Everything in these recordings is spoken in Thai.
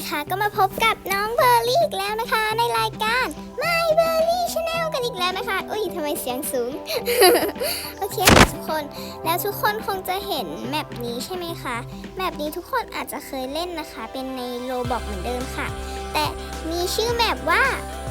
นะคะ ก็มาพบกับน้องเบอร์รี่อีกแล้วนะคะ ในรายการ My b e r r y Channel กันอีกแล้วนะคะ อุ้ยทำไมเสียงสูง โอเคค่ะทุกคน แล้วทุกคนคงจะเห็นแมปนี้ใช่ไหมคะ แมปนี้ทุกคนอาจจะเคยเล่นนะคะ เป็นในโลบอกเหมือนเดิมค่ะ แต่มีชื่อแมปว่า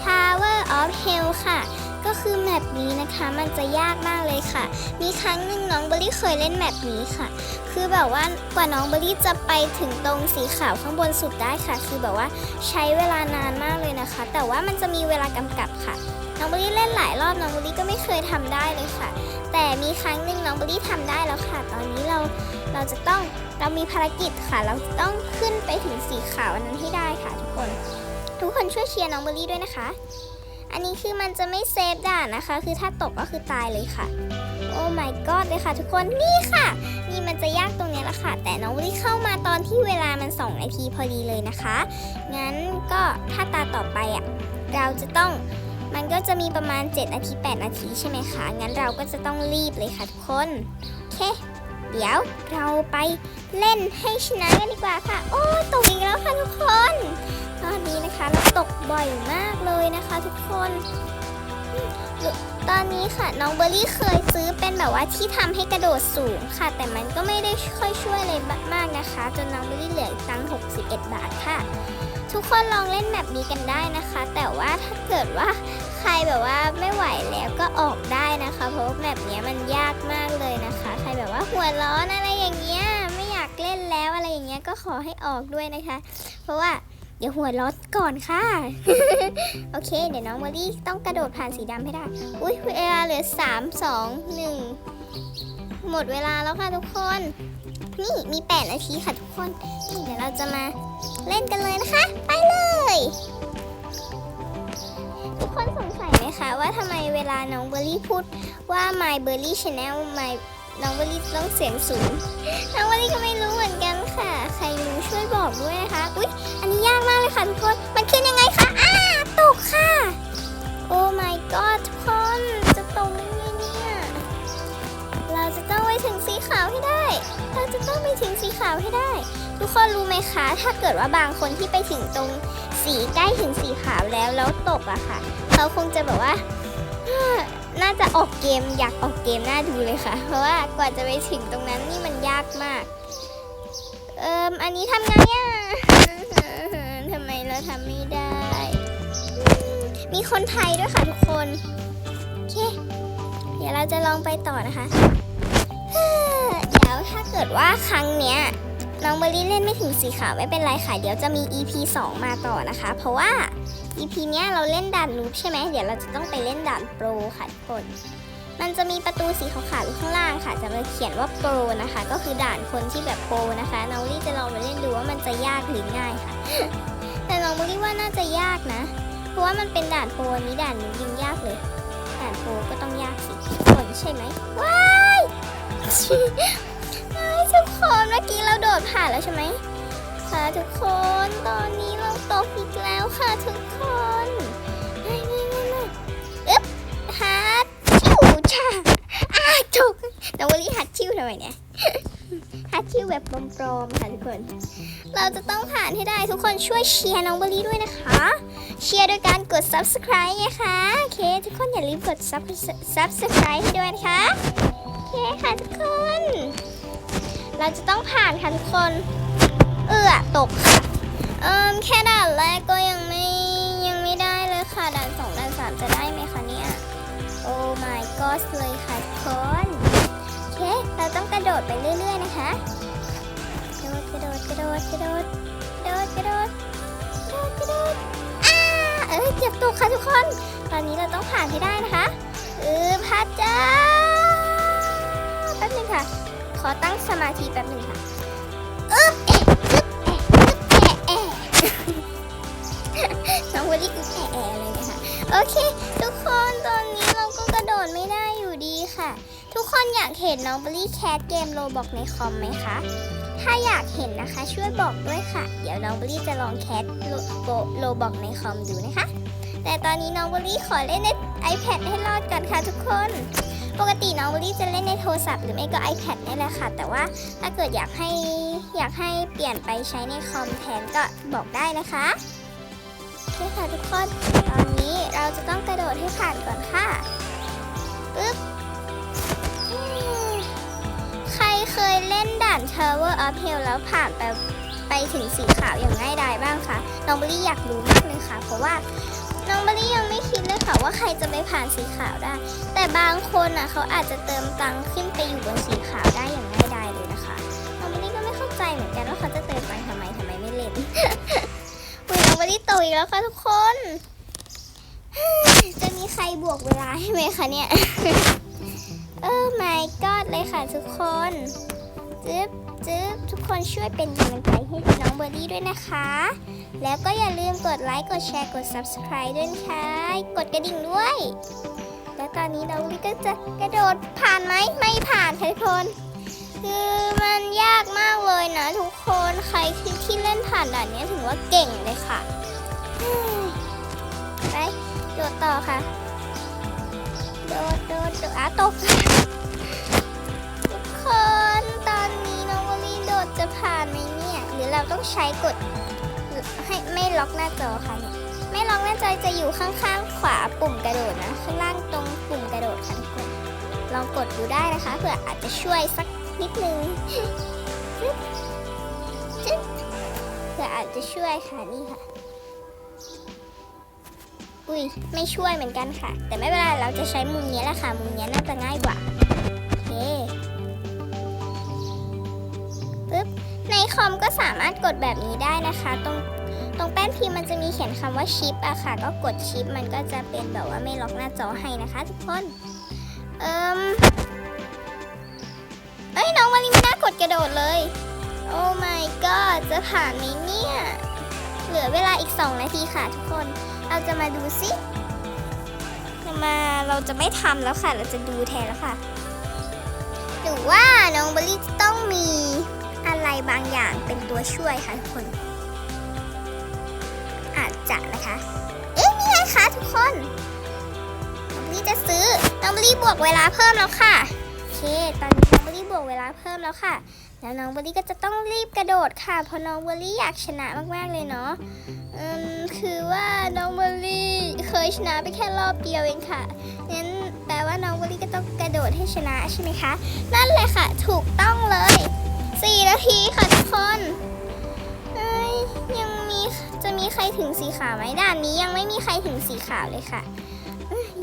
Tower of Hell ค่ะ ก็คือแมปนี้นะคะมันจะยากมากเลยค่ะ มีครั้งหนึ่งน้องเบอรี่เคยเล่นแมปนี้ค่ะ คือแบบว่ากว่าน้องเบอรี่จะไปถึงตรงสีขาวข้างบนสุดได้ค่ะ คือแบบว่าใช้เวลานานมากเลยนะคะ แต่ว่ามันจะมีเวลากำกับค่ะ น้องเบอรี่เล่นหลายรอบน้องเบอรี่ก็ไม่เคยทำได้เลยค่ะ แต่มีครั้งหนึ่งน้องเบอรี่ทำได้แล้วค่ะ ตอนนี้เราเราจะต้องเรามีภารกิจค่ะ เราต้องขึ้นไปถึงสีขาวนั้นให้ได้ค่ะ ทุกคน ทุกคนช่วยเชียร์น้องเบอร์รี่ด้วยนะคะ อันนี้คือมันจะไม่เซฟด่านนะคะ คือถ้าตกก็คือตายเลยค่ะ โอ้ my god เลยค่ะทุกคน นี่ค่ะ นี่มันจะยากตรงนี้แหละค่ะ แต่น้องวิลลี่เข้ามาตอนที่เวลามัน2นาทีพอดีเลยนะคะ งั้นก็ถ้าตาต่อไปอะ เราจะต้องมันก็จะมีประมาณ7นาที8นาทีใช่ไหมคะ งั้นเราก็จะต้องรีบเลยค่ะทุกคน โอเค เดี๋ยวเราไปเล่นให้ชนะกันดีกว่าค่ะ โอ้ตกอีกแล้วค่ะทุกคน ตอนนี้นะคะเราตกบ่อยมากเลยนะคะ ทุกคน ตอนนี้ค่ะน้องเบอร์รี่เคยซื้อเป็นแบบว่าที่ทำให้กระโดดสูงค่ะ แต่มันก็ไม่ได้ค่อยช่วยอะไรมากนะคะ จนน้องเบอร์รี่เหลือตังค์61 บาทค่ะ ทุกคนลองเล่นแบบนี้กันได้นะคะ แต่ว่าถ้าเกิดว่าใครแบบว่าไม่ไหวแล้วก็ออกได้นะคะ เพราะว่าแบบนี้มันยากมากเลยนะคะ ใครแบบว่าหัวร้อนอะไรอย่างเงี้ยไม่อยากเล่นแล้วอะไรอย่างเงี้ยก็ขอให้ออกด้วยนะคะ เพราะว่า เดี๋ยวหัวร้อนก่อนค่ะ โอเค เดี๋ยวน้องมอรี่ต้องกระโดดผ่านสีดำให้ได้ อุ้ยเวลาเหลือ 3 2 1 หมดเวลาแล้วค่ะทุกคน นี่มี 8 นาทีค่ะทุกคนนี่เดี๋ยวเราจะมาเล่นกันเลยนะคะ ไปเลย ทุกคนสงสัยไหมคะว่าทำไมเวลาน้องเบอร์รี่พูดว่า my b e r r y channel my น้องเบอร์รี่ต้องเสียงสูง น้องเบอร์รี่ก็ไม่รู้เหมือนกันค่ะ ใครรู้ช่วยบอกด้วยนะคะ อุ๊ย อันนี้ยากมากเลยค่ะทุกคน มันขึ้นยังไงคะ อ้า ตกค่ะ โอ้ my god ทุกคน จะตกยังไงเนี่ย เราจะต้องไปถึงสีขาวให้ได้ เราจะต้องไปถึงสีขาวให้ได้ ทุกคนรู้ไหมคะ ถ้าเกิดว่าบางคนที่ไปถึงตรงสีใกล้ถึงสีขาวแล้วแล้วตกอะค่ะ เขาคงจะแบบว่า น่าจะออกเกมอยากออกเกมน่าดูเลยค่ะ เพราะว่ากว่าจะไปถึงตรงนั้นนี่มันยากมาก เอิมอันนี้ทำไงอะทำไมเราทำไม่ได้ มีคนไทยด้วยค่ะทุกคน โอเค เดี๋ยวเราจะลองไปต่อนะคะ เดี๋ยวถ้าเกิดว่าครั้งเนี้ย น้องเบอร์รี่เล่นไม่ถึงสีขาวไม่เป็นไรค่ะ เดี๋ยวจะมี EP 2 มาต่อนะคะ เพราะว่า EP เนี้ยเราเล่นด่านนูบใช่ไหมเดี๋ยวเราจะต้องไปเล่นด่านโปรค่ะทุกคน มันจะมีประตูสีขาวๆอยู่ข้างล่างค่ะ จะมาเขียนว่าโปรนะคะ ก็คือด่านคนที่แบบโปรนะคะ น้องลี่จะลองไปเล่นดูว่ามันจะยากหรือง่ายค่ะ แต่น้องบลี่ว่าน่าจะยากนะ เพราะว่ามันเป็นด่านโปรนี้ด่านนูบยิงยากเลย ด่านโปรก็ต้องยากสิทุกคนใช่ไหมว้าย ทุกคนเมื่อกี้เราโดดผ่านแล้วใช่ไหมค่ะทุกคนตอนนี้เราตกอีกแล้วค่ะทุกคนไม่ไม่ไม่ไม่อึ๊บฮัทชิวช่าอ้าจกน้องวลีฮัทชิวทำไมเนี่ยฮัทชิวแบบปลอมๆค่ะทุกคน เราจะต้องผ่านให้ได้ทุกคนช่วยเชียร์น้องเบอรี่ด้วยนะคะ เชียร์โดยการกด subscribe ไงคะโอเค ทุกคนอย่าลืมกด sub- subscribe ให้ด้วยนะคะโอเคค่ะทุกคน เราจะต้องผ่านค่ะทุกคน เอือตกค่ะ เอิมแค่ด่านแรกก็ยังไม่ยังไม่ได้เลยค่ะ ด่านสองด่านสามจะได้ไหมคะเนี่ย โอ้ my god เลยค่ะทุกคนโอเค เราต้องกระโดดไปเรื่อย ๆ นะคะ กระโดดกระโดดกระโดดกระโดดกระโดดกระโดดกระโดดกระโดดอ้าเอ้ยเจ็บตกค่ะทุกคน ตอนนี้เราต้องผ่านให้ได้นะคะ เออพัดจ้าแป๊บนึงค่ะ ขอตั้งสมาธิแป๊บหนึงค่ะอึ๊บเอ๊ะอึ๊บเอ๊ะอึ๊บเอ๊ะเอ๊ะน้องวลีอึ๊บเอ๊ะเอ๊ะเลยนะคะโอเค ทุกคนตอนนี้เราก็กระโดดไม่ได้อยู่ดีค่ะ ทุกคนอยากเห็นน้องบลีแคสเกมโลบอกในคอมไหมคะถ้าอยากเห็นนะคะช่วยบอกด้วยค่ะ เดี๋ยวน้องบลีจะลองแคสโลโลบอกในคอมดูนะคะ แต่ตอนนี้น้องบลีขอเล่นใน iPad ให้รอดก่อนค่ะทุกคน ปกติน้องเบอร์รี่จะเล่นในโทรศัพท์หรือไม่ก็ iPad นี่แหละค่ะ แต่ว่าถ้าเกิดอยากให้อยากให้เปลี่ยนไปใช้ในคอมแทนก็บอกได้นะคะโอเคค่ะทุกคนตอนนี้เราจะต้องกระโดดให้ผ่านก่อนค่ะปึ๊บใครเคยเล่นด่าน Tower of Hell แล้วผ่านไปไปถึงสีขาวอย่างง่ายดายบ้างคะน้องเบอร์รี่อยากรู้มากเลยค่ะ เพราะว่าน้องเบอร์รี่ยังไม่คิด ค่ะว่าใครจะไปผ่านสีขาวได้ แต่บางคนอะเขาอาจจะเติมตังค์ขึ้นไปอยู่บนสีขาวได้อย่างง่ายดายเลยนะคะน้องเบลลี่ก็ไม่เข้าใจเหมือนกันว่าเขาจะเติมตังค์ทำไมทำไมไม่เล่นอุ้ยน้องเบอร์รี่โตอีกแล้วค่ะทุกคน จะมีใครบวกเวลาให้ไหมคะเนี่ยเออ my god เลยค่ะทุกคนจึ๊บจึ๊บทุกคนช่วยเป็นกำลังใจให้น้องเบอร์รี่ด้วยนะคะ แล้วก็อย่าลืมกดไลค์ กดแชร์ กด subscribe ด้วยนะคะกดกระดิ่งด้วย แล้วตอนนี้น้องลี่ก็จะกระโดดผ่านไหม ไม่ผ่านค่ะทุกคน คือมันยากมากเลยนะทุกคน ใครที่ที่เล่นผ่านด่านนี้ถือว่าเก่งเลยค่ะ ไป โดดต่อค่ะ โดด โดด โดดอะตกทุกคน ตอนนี้น้องวอลลี่โดดจะผ่านไหมเนี่ย หรือเราต้องใช้กด ให้ไม่ล็อกหน้าจอค่ะเนี่ยไม่ล็อกหน้าจอจะอยู่ข้างๆ ขวาปุ่มกระโดดนะข้างล่างตรงปุ่มกระโดดค่ะทุกคนลองกดดูได้นะคะเผื่ออาจจะช่วยสักนิดนึงจึ๊บเผื่ออาจจะช่วยค่ะนี่ค่ะ อุ้ยไม่ช่วยเหมือนกันค่ะ แต่ไม่เป็นไรเราจะใช้มุมนี้แหละค่ะ มุมนี้น่าจะง่ายกว่าโอเค คอมก็สามารถกดแบบนี้ได้นะคะ ตรงตรงแป้นพิมพ์มันจะมีเขียนคำว่าชิปอะค่ะ ก็กดชิปมันก็จะเป็นแบบว่าไม่ล็อกหน้าจอให้นะคะ ทุกคน เอิมเอ้ยน้องมาริไม่น่ากดกระโดดเลย โอ้ my god จะผ่านไหมเนี่ย เหลือเวลาอีก 2 นาทีค่ะทุกคน เราจะมาดูสิจะมาเราจะไม่ทำแล้วค่ะ เราจะดูแทนแล้วค่ะ หรือว่าน้องเบลลี่จะต้องมี อะไรบางอย่างเป็นตัวช่วยค่ะทุกคน อาจจะนะคะ เอ๊ะนี่ไงคะทุกคนน้องเบลลี่จะซื้อน้องเบลลี่บวกเวลาเพิ่มแล้วค่ะโอเค ตอนนี้น้องเบลลี่บวกเวลาเพิ่มแล้วค่ะ แล้วน้องเบลลี่ก็จะต้องรีบกระโดดค่ะ เพราะน้องเบลลี่อยากชนะมากๆเลยเนาะอืมคือว่าน้องเบอลลี่เคยชนะไปแค่รอบเดียวเองค่ะงั้นแปลว่าน้องเบอลลี่ก็ต้องกระโดดให้ชนะใช่ไหมคะ นั่นเลยค่ะ ถูกต้องเลย 4นาทีค่ะทุกคนเอ้ยยังมีจะมีใครถึงสีขาวไหมด่านนี้ยังไม่มีใครถึงสีขาวเลยค่ะ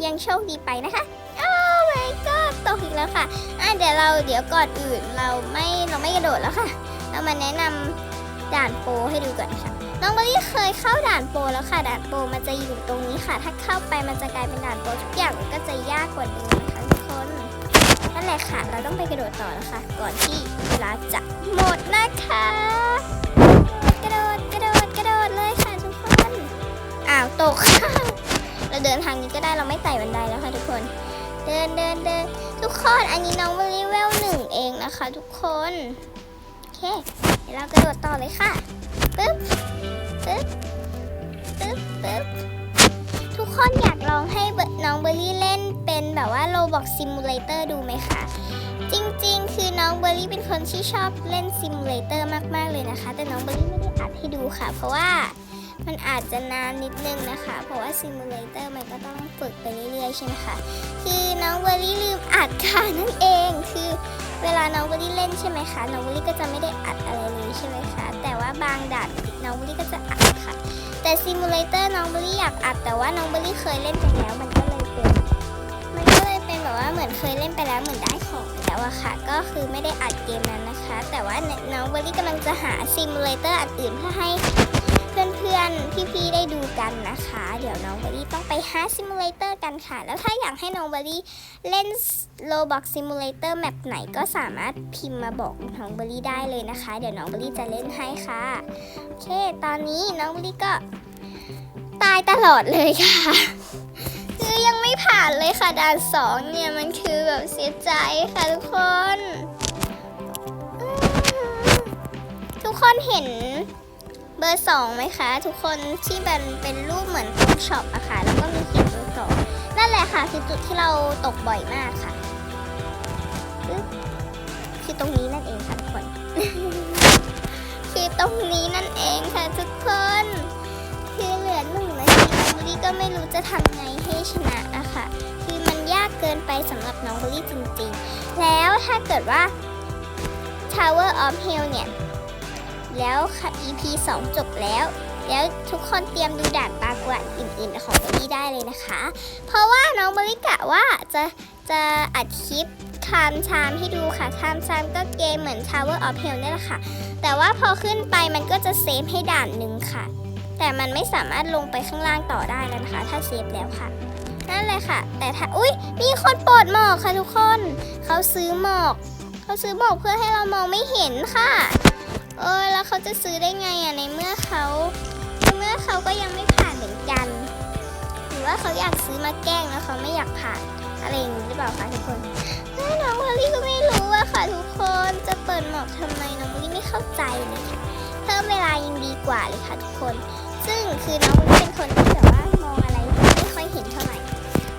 ยังโชคดีไปนะคะโอ้ my god ตกอีกแล้วค่ะอะเดี๋ยวเราเดี๋ยวก่อนอื่นเราไม่เราไม่กระโดดแล้วค่ะ เรามาแนะนำด่านโปรให้ดูก่อนค่ะน้องเบอรี่เคยเข้าด่านโปรแล้วค่ะ ด่านโปรมันจะอยู่ตรงนี้ค่ะ ถ้าเข้าไปมันจะกลายเป็นด่านโปรทุกอย่างมันก็จะยากกว่าเดิมนะคะ แหละค่ะ เราต้องไปกระโดดต่อแล้วค่ะก่อนที่เวลาจะหมดนะคะ กระโดดกระโดดกระโดดเลยค่ะทุกคนอ้าวตกเราเดินทางนี้ก็ได้เราไม่ไต่บันไดแล้วค่ะทุกคน เดินเดินเดินทุกคนอันนี้น้องเบอรี่เวลหนึ่งเองนะคะ ทุกคนโอเคเดี๋ยวเรากระโดดต่อเลยค่ะปึ๊บปึ๊บปึ๊บปึ๊บ ทุกคนอยากลองให้น้องเบอร์รี่เล่นเป็นแบบว่า Roblox Simulator ดูไหมคะ จริงๆ คือน้องเบอร์รี่เป็นคนที่ชอบเล่นซิมูเลเตอร์มากๆเลยนะคะ แต่น้องเบอร์รี่ไม่ได้อัดให้ดูค่ะ เพราะว่ามันอาจจะนานนิดนึงนะคะ เพราะว่าซิมูเลเตอร์มันก็ต้องฝึกไปเรื่อยๆใช่ไหมคะ คือน้องเบอร์รี่ลืมอัดค่ะนั่นเอง คือเวลาน้องเบอร์รี่เล่นใช่ไหมคะ น้องเบอร์รี่ก็จะไม่ได้อัดอะไรเลยใช่ไหมคะ แต่ว่าบางด่านน้องเบอร์รี่ก็จะอัดค่ะ แต่ซิมูเลเตอร์น้องเบลลี่อยากอัดแต่ว่าน้องเบลลี่เคยเล่นไปแล้วมันก็เลยเป็นมันก็เลยเป็นแบบว่าเหมือนเคยเล่นไปแล้วเหมือนได้ของไปแล้วอะค่ะ ก็คือไม่ได้อัดเกมนั้นนะคะ แต่ว่าน้องเบลลี่กำลังจะหาซิมูเลเตอร์อันอื่นเพื่อให้ เพื่อนๆ พี่ๆ ได้ดูกันนะคะ เดี๋ยวน้องเบอรี่ต้องไปหาซิมูเลเตอร์กันค่ะ แล้วถ้าอยากให้น้องเบอรี่เล่น Roblox Simulator แมปไหนก็สามารถพิมพ์มาบอกน้องเบอรี่ได้เลยนะคะ เดี๋ยวน้องเบอรี่จะเล่นให้ค่ะ โอเค ตอนนี้น้องเบอรี่ก็ตายตลอดเลยค่ะ คือยังไม่ผ่านเลยค่ะด่านสองเนี่ยมันคือแบบเสียใจค่ะทุกคน ทุกคนเห็น เบอร์สองไหมคะ ทุกคนที่มันเป็นรูปเหมือนตรงช็อปอะค่ะ แล้วก็มีเขียนเบอร์สองนั่นแหละค่ะ คือจุดที่เราตกบ่อยมากค่ะคือตรงนี้นั่นเองค่ะทุกคนคือตรงนี้นั่นเองค่ะทุกคน คือเหลือหนึ่งนาทีน้องบุรีก็ไม่รู้จะทำไงให้ชนะอะค่ะ คือมันยากเกินไปสำหรับน้องบุรีจริงๆ แล้วถ้าเกิดว่า Tower of Hell เนี่ย แล้วค่ะ EP 2 จบแล้ว แล้วทุกคนเตรียมดูด่านปลากวนอื่นๆ ของเบอรี่ได้เลยนะคะ เพราะว่าน้องเบรี่กะว่าจะจะอัดคลิปคามชามให้ดูค่ะคามชามก็เกมเหมือน Tower of Hell นี่แหละค่ะ แต่ว่าพอขึ้นไปมันก็จะเซฟให้ด่านหนึ่งค่ะ แต่มันไม่สามารถลงไปข้างล่างต่อได้แล้วนะคะ ถ้าเซฟแล้วค่ะนั่นเลยค่ะ แต่ถ้าอุ้ยมีคนปรดหมอกค่ะทุกคน เขาซื้อหมอก เขาซื้อหมอกเพื่อให้เรามองไม่เห็นค่ะ เออแล้วเขาจะซื้อได้ไงอะในเมื่อเขาในเมื่อเขาก็ยังไม่ผ่านเหมือนกัน หรือว่าเขาอยากซื้อมาแกล้งแล้วเขาไม่อยากผ่านอะไรอย่างนี้หรือเปล่าคะทุกคนน้องวอลลี่ก็ไม่รู้อะค่ะทุกคนจะเปิดหมอกทำไมน้องวอลลี่ไม่เข้าใจเลยค่ะเพิ่มเวลายังดีกว่าเลยค่ะทุกคน ซึ่งคือน้องวอลลี่เป็นคนที่แบบว่ามองอะไรไม่ค่อยเห็นเท่าไหร่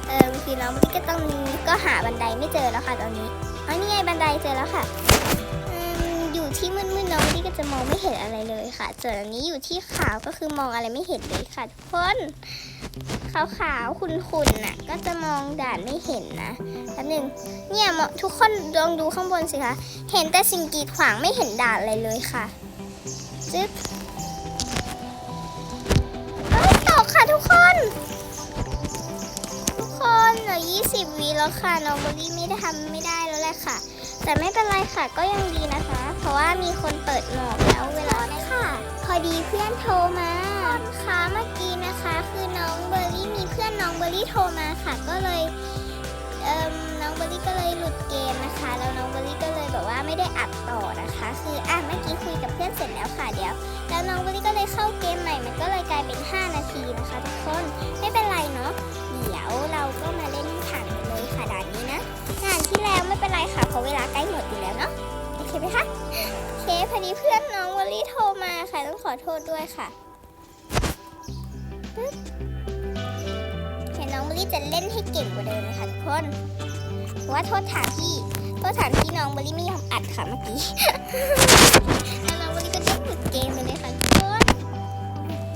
เออคือน้องวอลลี่ก็ต้องก็หาบันไดไม่เจอแล้วค่ะตอนนี้อ๋อนี่ไงบันไดเจอแล้วค่ะ อยู่ที่มืดๆน้องนี่ก็จะมองไม่เห็นอะไรเลยค่ะ ส่วนอันนี้อยู่ที่ขาวก็คือมองอะไรไม่เห็นเลยค่ะทุกคนขาวขาวๆขุ่นๆน่ะ ก็จะมองด่านไม่เห็นนะแป๊บหนึงเนี่ยทุกคนลองดูข้างบนสิคะเห็นแต่สิ่งกีดขวางไม่เห็นด่านอะไรเลยค่ะจึ๊บเอ้ยตกค่ะทุกคน ทุกคนเหลือ20วิแล้วค่ะน้องบอลี่ไม่ได้ทำไม่ได้แล้วแหละค่ะ แต่ไม่เป็นไรค่ะก็ยังดีนะคะ ราะว่ามีคนเปิดหมอกแล้วเวลาค่ะ พอดีเพื่อนโทรมาค่ะเมื่อกี้นะคะ คือน้องเบอร์รี่มีเพื่อนน้องเบอร์รี่โทรมาค่ะ ก็เลยเอ่มน้องเบอร์รี่ก็เลยหลุดเกมนะคะ แล้วน้องเบอร์รี่ก็เลยแบบว่าไม่ได้อัดต่อนะคะ คืออะเมื่อกี้คุยกับเพื่อนเสร็จแล้วค่ะเดี๋ยว แล้วน้องเบอร์รี่ก็เลยเข้าเกมใหม่ มันก็เลยกลายเป็น 5 นาทีนะคะทุกคนไม่เป็นไรเนาะเดี๋ยวเราก็มาเล่นผ่านกันเลยค่ะด่านนี้นะงานที่แล้วไม่เป็นไรค่ะเพราะเวลาใกล้หมดอยู่แล้วเนาะ เคไหมคะ โอเคพอดีเพื่อนน้องวอลลี่โทรมาค่ะต้องขอโทษด้วยค่ะเห็นน้องวอลลี่จะเล่นให้เก่งกว่าเดิมเลยค่ะทุกคนเพราะว่าโทษฐานที่โทษฐานที่น้องวอลลี่ไม่ยอมอัดค่ะเมื่อกี้แล้วน้องวอลลี่ก็ได้หยุดเกมไปเลยค่ะทุกคน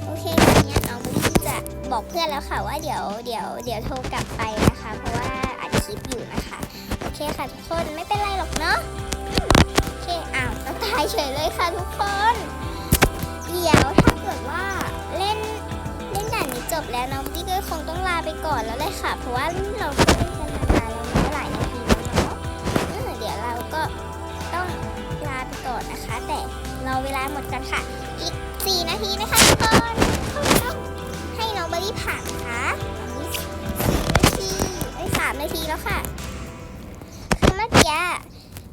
โอเคตอนนี้น้องวอลลี่จะบอกเพื่อนแล้วค่ะว่าเดี๋ยวเดี๋ยวเดี๋ยวโทรกลับไปนะคะ เพราะว่า ลิปอยู่นะคะ โอเคค่ะทุกคนไม่เป็นไรหรอกเนาะโอเคอ้าวก็ตายเฉยเลยค่ะทุกคน เดี๋ยวถ้าเกิดว่าเล่นเล่นด่านนี้จบแล้วน้องพี่ก็คงต้องลาไปก่อนแล้วเลยค่ะ เพราะว่าเราเล่นกันมานานแล้วนะหลายนาทีแล้วเนาะเออเดี๋ยวเราก็ต้องลาไปก่อนนะคะ แต่เรอเวลาหมดกันค่ะ อีก 4 นาทีนะคะทุกคนต้องให้น้องเบอร์รี่ผ่านนะคะามนาทีแล้วค่ะคือเมื่อกี้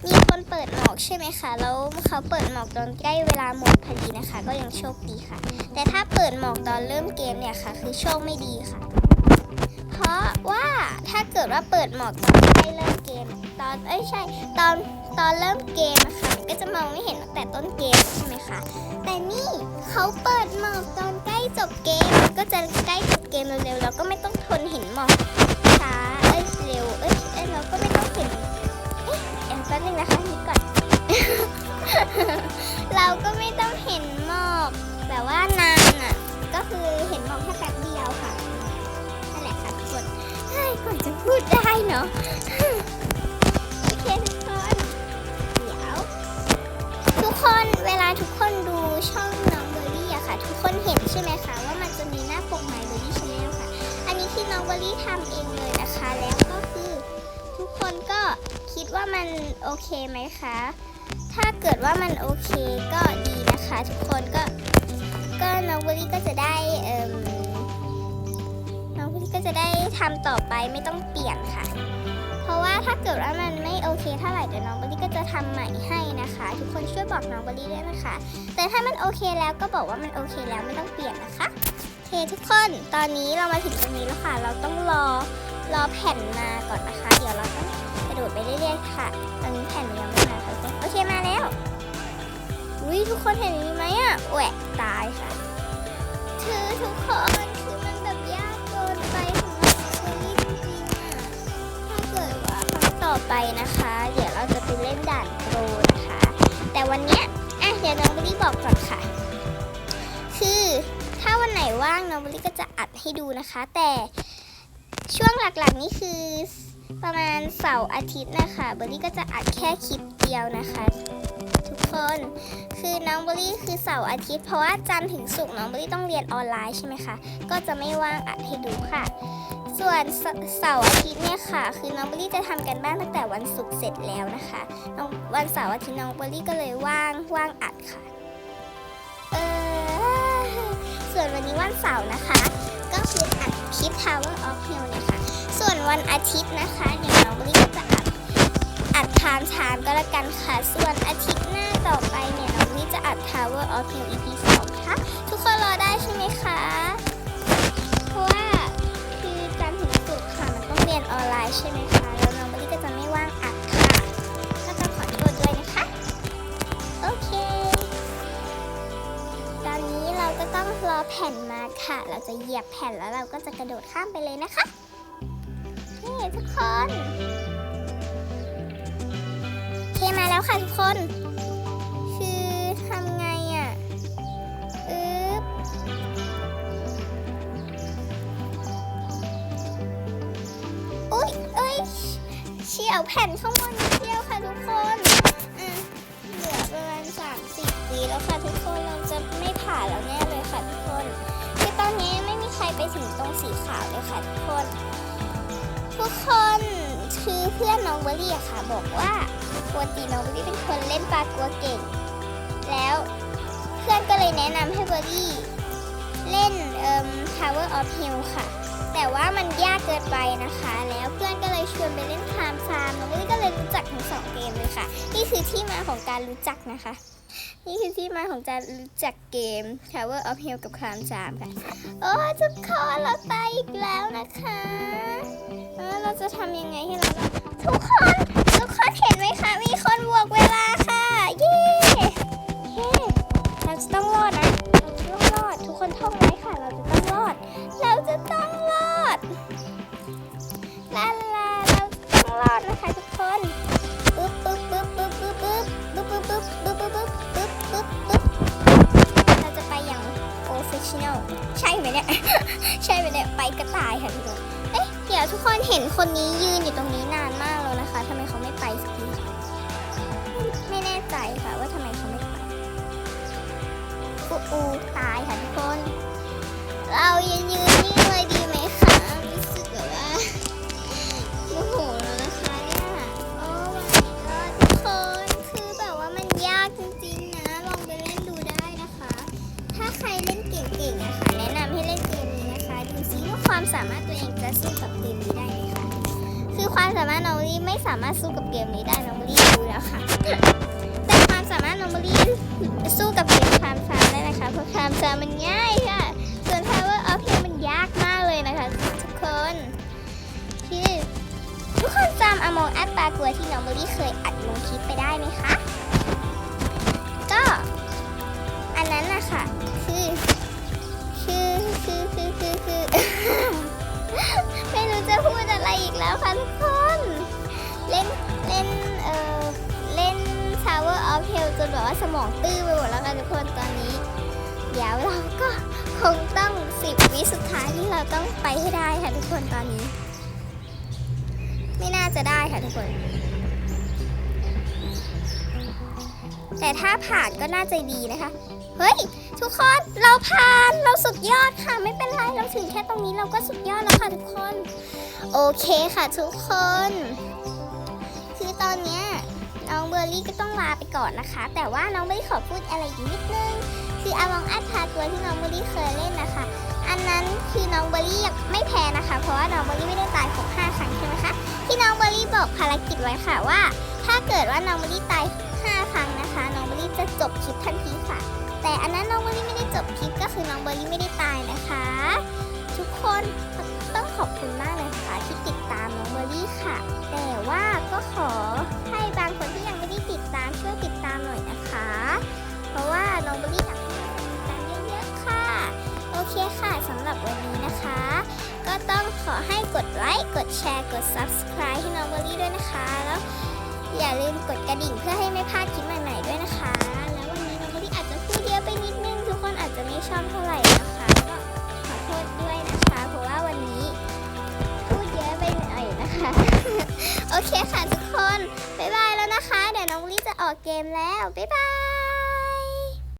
มีคนเปิดหมอกใช่ไหมคะแล้วเขาเปิดหมอกตอนใกล้เวลาหมดพอดีนะคะ ก็ยังโชคดีค่ะ แต่ถ้าเปิดหมอกตอนเริ่มเกมเนี่ยค่ะ คือโชคไม่ดีค่ะ เพราะว่าถ้าเกิดว่าเปิดหมอกตอนใกล้เริ่มเกม ตอนเอ้ยใช่ตอนตอนเริ่มเกมอะค่ะมันก็จะมองไม่เห็นตั้งแต่ต้นเกมใช่ไหมคะแต่นี่เขาเปิดหมอกตอนใกล้จบเกม ก็จะใกล้จบเกมเร็วๆเราก็ไม่ต้องทนเห็นหมอก เอ้ยเร็ว เอ้ยเอ้ยเราก็ไม่ต้องเห็นเอ๊ะเดี๋ยวแป๊บนึงนะคะนิดก่อน เราก็ไม่ต้องเห็นหมอกแบบว่านานอะ ก็คือเห็นหมอกแค่แป๊บเดียวค่ะนั่นแหละค่ะทุกคนเฮ้ยก่อนจะพูดได้เนาะโอเคทุกคนเดี๋ยวทุกคนเวลาทุกคนดูช่องน้องเบอร์รี่อะค่ะ ทุกคนเห็นใช่ไหมคะว่ามัน นนี้ที่น้องเบอร์รี่ทำเองเลยนะคะ แล้วก็คือทุกคนก็คิดว่ามันโอเคไหมคะ ถ้าเกิดว่ามันโอเคก็ดีนะคะ ทุกคนก็ก็น้องเบอร์รี่ก็จะได้เอ่มน้องเบอร์รี่ก็จะได้ทำต่อไปไม่ต้องเปลี่ยนค่ะ เพราะว่าถ้าเกิดว่ามันไม่โอเคเท่าไหร่เดี๋ยวน้องเบอร์รี่ก็จะทำใหม่ให้นะคะ ทุกคนช่วยบอกน้องเบอร์รี่ด้วยนะคะ แต่ถ้ามันโอเคแล้วก็บอกว่ามันโอเคแล้วไม่ต้องเปลี่ยนนะคะ เคทุกคนตอนนี้เรามาถึงตรงนี้แล้วค่ะ เราต้องรอรอแผ่นมาก่อนนะคะ เดี๋ยวเราต้องกระโดดไปเรื่อยๆค่ะ ตอนนี้แผ่นยังไม่มาค่ะทุกคนโอเคมาแล้วอุ้ยทุกคนเห็นนี้ไหมอะแหวกตายค่ะคือทุกคนคือมันแบบยากเกินไปสำหรับเบอร์รี่จริงๆอะถ้าเกิดว่าครั้งต่อไปนะคะ เดี๋ยวเราจะวันเนี้ยอะเดี๋ยวน้องเบลลี่บอกก่อนค่ะ คือ ถ้าวันไหนว่างน้องเบลลี่ก็จะอัดให้ดูนะคะ แต่ช่วงหลักๆนี่คือประมาณเสาร์อาทิตย์นะคะเบลลี่ก็จะอัดแค่คลิปเดียวนะคะ ทุกคนคือน้องเบลลี่คือเสาร์อาทิตย์เพราะว่าจันทร์ถึงศุกร์น้องเบลลี่ต้องเรียนออนไลน์ใช่ไหมคะก็จะไม่ว่างอัดให้ดูค่ะ ส่วนเสาร์อาทิตย์เนี่ยค่ะ คือน้องเบลลี่จะทำกันบ้านตั้งแต่วันศุกร์เสร็จแล้วนะคะวันเสาร์อาทิตย์น้องเบลลี่ก็เลยว่างว่างอัดค่ะ ส่วนวันนี้วันเสาร์นะคะ ก็คืออัดคลิป Tower of Hell นะคะ ส่วนวันอาทิตย์นะคะ เดี๋ยวน้องเบลลี่ก็จะอัดอัดทามชามก็แล้วกันค่ะ ส่วนอาทิตย์หน้าต่อไปเนี่ยน้องเบลลี่จะอัด Tower of Hell EP 2ค่ะ ทุกคนรอได้ใช่ไหมคะ เราจะเหยียบแผ่นแล้วเราก็จะกระโดดข้ามไปเลยนะคะ นี่ทุกคนเคมาแล้วค่ะทุกคน คือทำไงอะอึ๊บอุ้ยเอ้ยเฉียวแผ่นข้างบ คือเพื่อนน้องเบอรี่อะค่ะ บอกว่าปกติน้องเบอรี่เป็นคนเล่นปลากัวเก่ง แล้วเพื่อนก็เลยแนะนำให้เบอรี่เล่นเอ่อ Tower of Hell ค่ะ แต่ว่ามันยากเกินไปนะคะ แล้วเพื่อนก็เลยชวนไปเล่นไทม์ฟาร์มน้องเบอรี่ก็เลยรู้จักทั้งสองเกมเลยค่ะ นี่คือที่มาของการรู้จักนะคะ นี่คือที่มาของการรู้จักเกม Tower of Hell กับ Crime 3ค่ะ โอ้ทุกคนเราตายอีกแล้วนะคะ เราจะทำยังไงให้เราทุกคนทุกคนเห็นไหมคะ มีคนบวกเวลาค่ะ เย้เย้เราจะต้องรอดนะ เราจะต้องรอด ทุกคนท่องไว้ค่ะ เราจะต้องรอด เราจะต้องรอดลาลาเราจะต้องรอดนะคะทุกคนปึ๊บปึ๊บปึ๊บปึ๊บปึ๊บปึ๊บปึ๊บปึ๊บปึ๊บปึ๊บปึ๊บปึ๊บปึ๊บปึ๊บเราจะไปอย่างโ r เฟชชั่นอลใช่ไหมเนี่ย ใช่ไหมเนี่ย ไปกระต่ายค่ะทุกคน เดี๋ยวทุกคนเห็นคนนี้ยืนอยู่ตรงนี้นานมากแล้วนะคะทำไมเขาไม่ไปสัก อมองแอปปลากลัวที่น้องเบอรี่เคยอัดลงคลิปไปได้ไหมคะ ก็อันนั้นนะคะคือคือคือคือคือคือไม่รู้จะพูดอะไรอีกแล้วค่ะทุกคน เล่นเล่นเออเล่น Tower of Hell จนแบบว่าสมองตื้อไปหมดแล้วค่ะทุกคนตอนนี้ เดี๋ยวเราก็คงต้องสิบวิสุดท้ายที่เราต้องไปให้ได้ค่ะทุกคนตอนนี้าจะได้ค่ะทุกคน แต่ถ้าผ่านก็น่าจะดีนะคะ เฮ้ย ทุกคนเราผ่านเราสุดยอดค่ะ ไม่เป็นไรเราถึงแค่ตรงนี้เราก็สุดยอดแล้วค่ะทุกคน โอเคค่ะทุกคน คือตอนเนี้ยน้องเบอร์รี่ก็ต้องลาไปก่อนนะคะ แต่ว่าน้องเบอร์รี่ขอพูดอะไรอีกนิดนึง คืออลองอัดพาตัวที่น้องเบอร์รี่เคยเล่นนะคะ อันนั้นคือน้องเบอร์รี่ยังไม่แพ้นะคะ เพราะว่าน้องเบอร์รี่ไม่ได้ตายครบ5ครั้งใช่ไหมคะ ที่น้องเบอรี่บอกภารกิจไว้ค่ะว่า ถ้าเกิดว่าน้องเบอรี่ตาย 5 ครั้งนะคะ น้องเบอรี่จะจบคลิปทันทีค่ะ แต่อันนั้นน้องเบอรี่ไม่ได้จบคลิปก็คือน้องเบอรี่ไม่ได้ตายนะคะ ทุกคนต้องขอบคุณมากเลยค่ะที่ติดตาม ดแชร์ กด subscribe ให้น้องเบอรี่ด้วยนะคะ แล้วอย่าลืมกดกระดิ่งเพื่อให้ไม่พลาดคลิปใหม่ๆด้วยนะคะ แล้ววันนี้น้องเบอรี่อาจจะพูดเยอะไปนิดนึง ทุกคนอาจจะไม่ชอบเท่าไหร่นะคะ ก็ขอโทษด้วยนะคะ เพราะว่าวันนี้พูดเยอะไปหน่อยนะคะ โอเคค่ะทุกคน บ๊ายบายแล้วนะคะ เดี๋ยวน้องเบอรี่จะออกเกมแล้ว บ๊ายบาย